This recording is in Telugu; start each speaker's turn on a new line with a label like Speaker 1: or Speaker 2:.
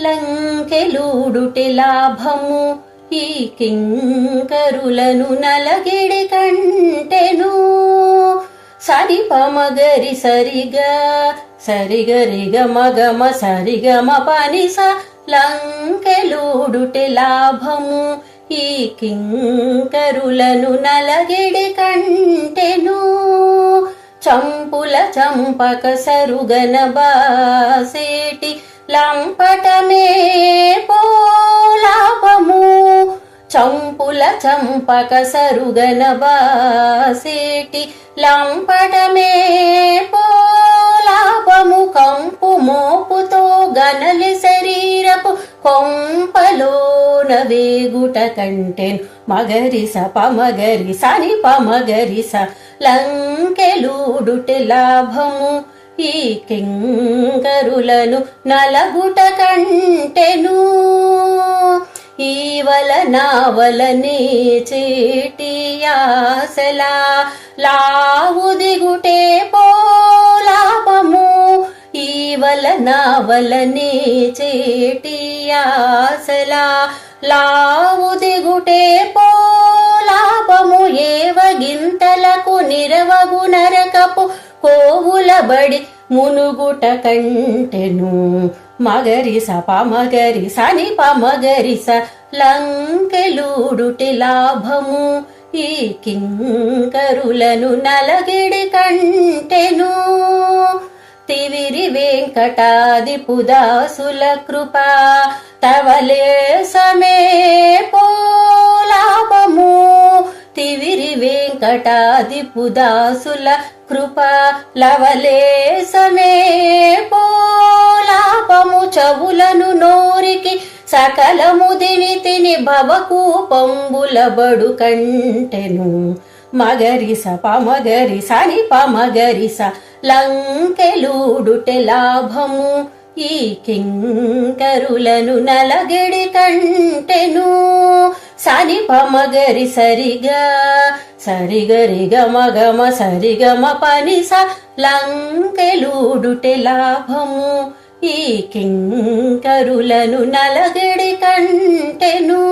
Speaker 1: లంకెలూడుటి లాభము ఈ కింకరులను నలగిడి కంటెను. సరిపమగరి సరిగా సరిగరిగ మగమ సరిగమ పనిస లంకెలూడుటి లాభము ఈ కింకరులను నలగిడి కంటెను. చంపుల చంపక సరుగన బాసేటి లంపటమే పోలాపము. చంపుల చంపక సరుగన బాసేటి లంపటమే పోలాపము. కంపు మోపుతో గనలి శరీరపు కొంపలోన వేగుట కంటెన్. మగరిస సని ని స లంకెలుడుటి లాభము. ఈ కింగరులను నలగుట కంటెను. ఈవల నావలనే చేటియాసలా లావు దిగుటే పోలాపము ఈవల నావలనే చేటియాసలా లావుదిగుటే పోలాపము ఏవగింతలకు నిరవగు నరకపు కోవులబడి మునుగుట కంటెను. మగరిస పమగరిస ని పమగరిస లంకెలుడుటి లాభము. ఈ కింకరులను నలగిడి కంటెను. తివిరి వెంకటాది పుదాసుల కృప తవలే సమే వెంకటాదిపుదాసుల కృప లవలే సమే పోలాపము చవులను నోరికి సకలము దిని తిని భవకు పంబుల బడు కంటెను. మగరిస పమగరిస ని పమగరిస లంకెలూడుటె లాభము. ఈ కింకరులను నలగిడి కంటెను. సని పమగరి సరిగా సరిగరిగ మగమ సరిగమ పనిస లంకెలూడుటె లాభము ఈ కింకరులను నలగడి కంటెను